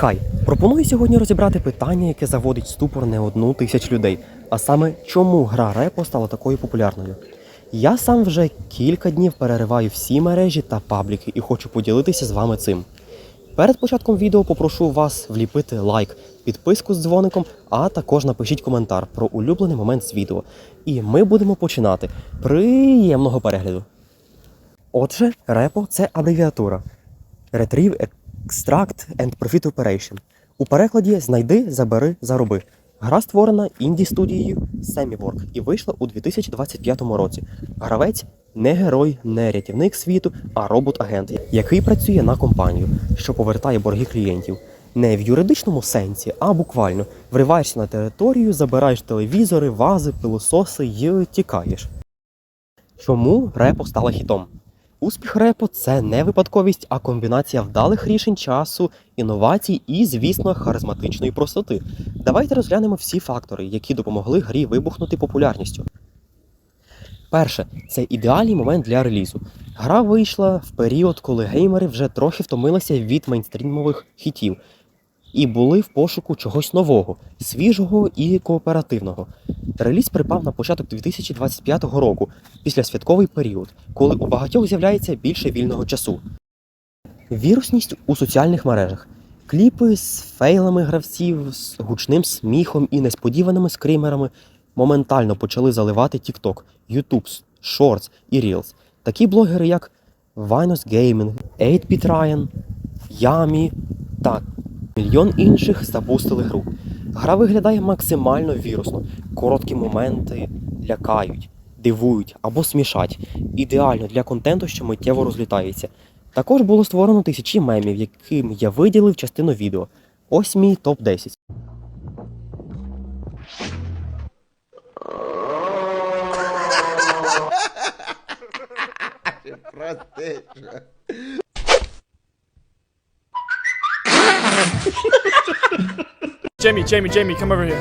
Хай, пропоную сьогодні розібрати питання, яке заводить ступор не одну тисяч людей. А саме, чому гра репо стала такою популярною? Я сам вже кілька днів перериваю всі мережі та пабліки і хочу поділитися з вами цим. Перед початком відео попрошу вас вліпити лайк, підписку з дзвоником, а також напишіть коментар про улюблений момент з відео. І ми будемо починати. Приємного перегляду! Отже, репо це абревіатура Retrieve, Extract and Profit Operation. У перекладі Знайди, забери, зароби. Гра створена інді студією Semiwork і вийшла у 2025 році. Гравець не герой, не рятівник світу, а робот-агент, який працює на компанію, що повертає борги клієнтів. Не в юридичному сенсі, а буквально вриваєшся на територію, забираєш телевізори, вази, пилососи і тікаєш. Чому репо стала хітом? Успіх репо це не випадковість, а комбінація вдалих рішень часу, інновацій і, звісно, харизматичної простоти. Давайте розглянемо всі фактори, які допомогли грі вибухнути популярністю. Перше, це ідеальний момент для релізу. Гра вийшла в період, коли геймери вже трохи втомилися від мейнстрімових хітів і були в пошуку чогось нового, свіжого і кооперативного. Реліз припав на початок 2025 року, після святковий період, коли у багатьох з'являється більше вільного часу. Вірусність у соціальних мережах. Кліпи з фейлами гравців, з гучним сміхом і несподіваними скримерами моментально почали заливати TikTok, YouTube, Shorts і Reels. Такі блогери, як Vinos Gaming, 8bit Ryan, Yami та мільйон інших запустили гру. Гра виглядає максимально вірусно. Короткі моменти лякають, дивують або смішать. Ідеально для контенту, що миттєво розлітається. Також було створено тисячі мемів, яким я виділив частину відео. Ось мій топ 10. Jamie, Jamie, Jamie, come over here.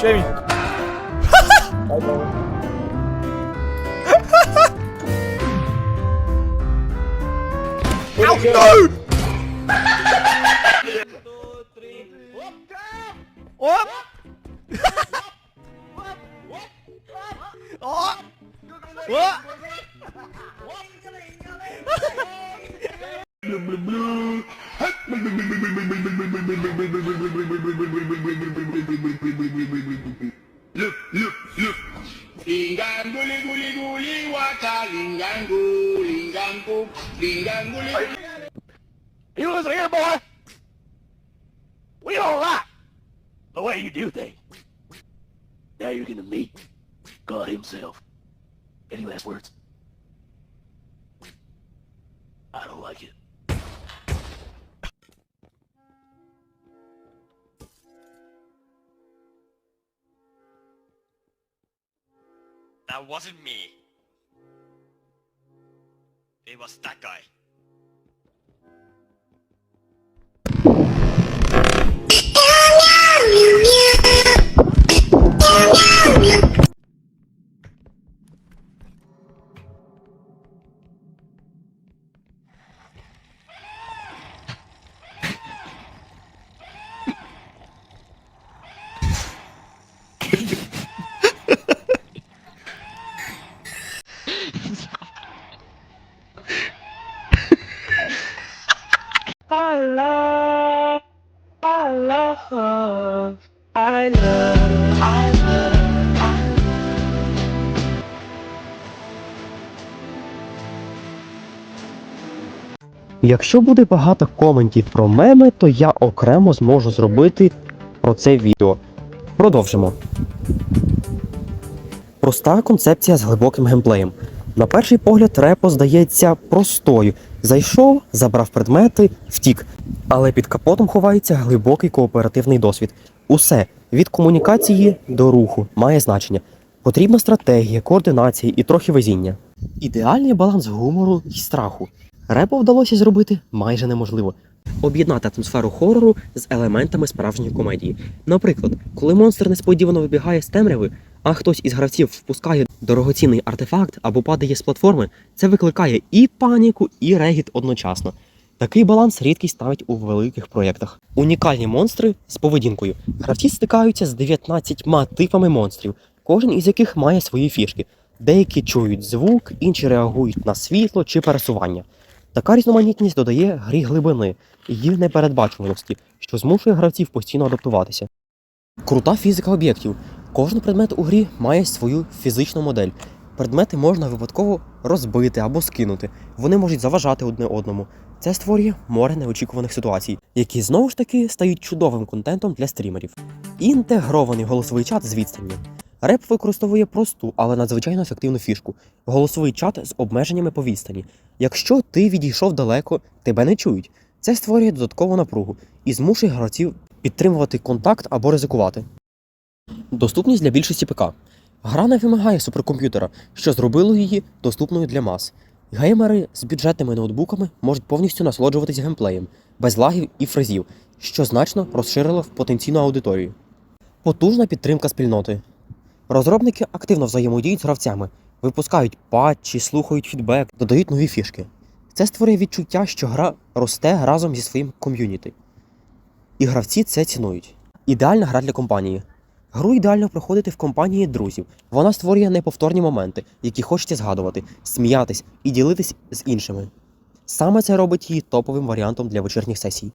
Jamie. Ow, no! Whoop! Oh! What? Linganguli guli guli waka lingangu lingangu linganguli. You listen here, boy. We don't like the way you do things. Now you're gonna meet God himself. Any last words? That wasn't me. It was that guy. Якщо буде багато коментів про меми, то я окремо зможу зробити про це відео. Продовжимо. Проста концепція з глибоким геймплеєм. На перший погляд, репо здається простою. Зайшов, забрав предмети, втік. Але під капотом ховається глибокий кооперативний досвід. Усе від комунікації до руху має значення. Потрібна стратегія, координація і трохи везіння. Ідеальний баланс гумору і страху. Репо вдалося зробити майже неможливо. Об'єднати атмосферу хорору з елементами справжньої комедії. Наприклад, коли монстр несподівано вибігає з темряви, а хтось із гравців впускає дорогоцінний артефакт або падає з платформи, це викликає і паніку, і регіт одночасно. Такий баланс рідкість ставить у великих проєктах. Унікальні монстри з поведінкою. Гравці стикаються з 19 типами монстрів, кожен із яких має свої фішки. Деякі чують звук, інші реагують на світло чи пересування. Така різноманітність додає грі глибини і її непередбачуваності, що змушує гравців постійно адаптуватися. Крута фізика об'єктів. Кожен предмет у грі має свою фізичну модель. Предмети можна випадково розбити або скинути. Вони можуть заважати одне одному. Це створює море неочікуваних ситуацій, які знову ж таки стають чудовим контентом для стрімерів. Інтегрований голосовий чат з відстані. Реп використовує просту, але надзвичайно ефективну фішку голосовий чат з обмеженнями по відстані. Якщо ти відійшов далеко, тебе не чують. Це створює додаткову напругу і змушує гравців підтримувати контакт або ризикувати. Доступність для більшості ПК. Гра не вимагає суперкомп'ютера, що зробило її доступною для мас. Геймери з бюджетними ноутбуками можуть повністю насолоджуватись геймплеєм, без лагів і фрезів, що значно розширило потенційну аудиторію. Потужна підтримка спільноти. Розробники активно взаємодіють з гравцями, випускають патчі, слухають фідбек, додають нові фішки. Це створює відчуття, що гра росте разом зі своїм ком'юніті. І гравці це цінують. Ідеальна гра для компанії. Гру ідеально проходити в компанії друзів. Вона створює неповторні моменти, які хочеться згадувати, сміятись і ділитись з іншими. Саме це робить її топовим варіантом для вечірніх сесій.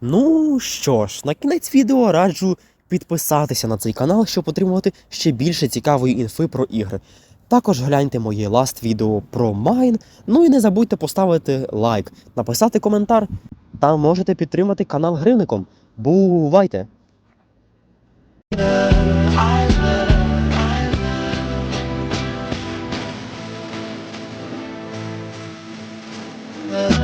Ну що ж, на кінець відео раджу підписатися на цей канал, щоб отримувати ще більше цікавої інфи про ігри. Також гляньте моє ласт відео про Майн. Ну і не забудьте поставити лайк, написати коментар та можете підтримати канал гривником. Бувайте!